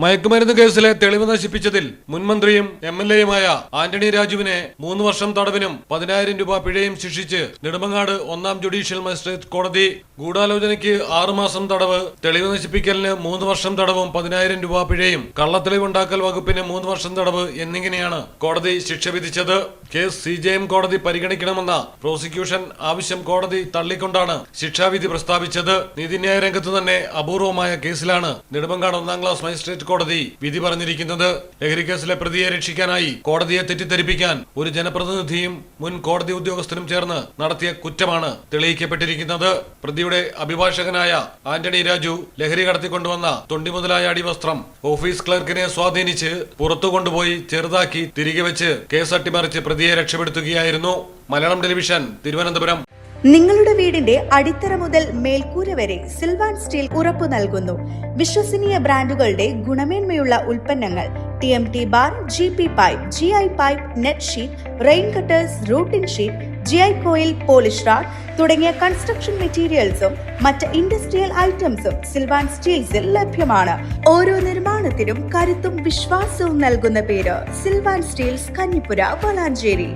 മയക്കുമരുന്ന് കേസിലെ തെളിവ് നശിപ്പിച്ചതിൽ മുൻമന്ത്രിയും എം എൽ എയുമായ ആന്റണി രാജുവിനെ മൂന്ന് വർഷം തടവിനും പതിനായിരം രൂപ പിഴയും ശിക്ഷിച്ച് നെടുമങ്ങാട് ഒന്നാം ജുഡീഷ്യൽ മജിസ്ട്രേറ്റ് കോടതി ഗൂഢാലോചനയ്ക്ക് ആറുമാസം തടവ് തെളിവ് നശിപ്പിക്കലിന് മൂന്ന് വർഷം തടവും പതിനായിരം രൂപ പിഴയും കള്ളത്തെളിവുണ്ടാക്കൽ വകുപ്പിന് മൂന്ന് വർഷം തടവ് എന്നിങ്ങനെയാണ് കോടതി ശിക്ഷ വിധിച്ചത്. കേസ് സി ജെ എം കോടതി പരിഗണിക്കണമെന്ന പ്രോസിക്യൂഷൻ ആവശ്യം കോടതി തള്ളിക്കൊണ്ടാണ് ശിക്ഷാവിധി പ്രസ്താവിച്ചത്. നീതിന്യായ രംഗത്ത് തന്നെ അപൂർവമായ കേസിലാണ് നെടുമങ്ങാട് ഒന്നാം ക്ലാസ് മജിസ്ട്രേറ്റ് കോടതി വിധി പറഞ്ഞിരിക്കുന്നത്. ലഹരി കേസിലെ പ്രതിയെ രക്ഷിക്കാനായി കോടതിയെ തെറ്റിദ്ധരിപ്പിക്കാൻ ഒരു ജനപ്രതിനിധിയും മുൻ കോടതി ഉദ്യോഗസ്ഥനും ചേർന്ന് നടത്തിയ കുറ്റമാണ് തെളിയിക്കപ്പെട്ടിരിക്കുന്നത്. പ്രതിയുടെ അഭിഭാഷകനായ ആന്റണി രാജു ലഹരി കടത്തിക്കൊണ്ടുവന്ന തൊണ്ടി മുതലായ അടിവസ്ത്രം ഓഫീസ് ക്ലർക്കിനെ സ്വാധീനിച്ച് പുറത്തു കൊണ്ടുപോയി ചെറുതാക്കി തിരികെ വെച്ച് കേസ് അട്ടിമറിച്ച് പ്രതിയെ രക്ഷപ്പെടുത്തുകയായിരുന്നു മലയാളം ടെലിവിഷൻ തിരുവനന്തപുരം. നിങ്ങളുടെ വീടിന്റെ അടിത്തറ മുതൽ മേൽക്കൂര വരെ സിൽവാൻ സ്റ്റീൽ ഉറപ്പു നൽകുന്നു. വിശ്വസനീയ ബ്രാൻഡുകളുടെ ഗുണമേന്മയുള്ള ഉൽപ്പന്നങ്ങൾ T M T bar G P pipe G I pipe net sheet rain gutters roofing sheet G I coil polish rod തുടങ്ങിയ കൺസ്ട്രക്ഷൻ മെറ്റീരിയൽസും മറ്റ് ഇൻഡസ്ട്രിയൽ ഐറ്റംസും സിൽവാൻ സ്റ്റീൽസിൽ ലഭ്യമാണ്. ഓരോ നിർമ്മാണത്തിനും കരുത്തും വിശ്വാസവും നൽകുന്ന പേര് സിൽവാൻ സ്റ്റീൽസ് കഞ്ഞിപ്പുര വളാഞ്ചേരി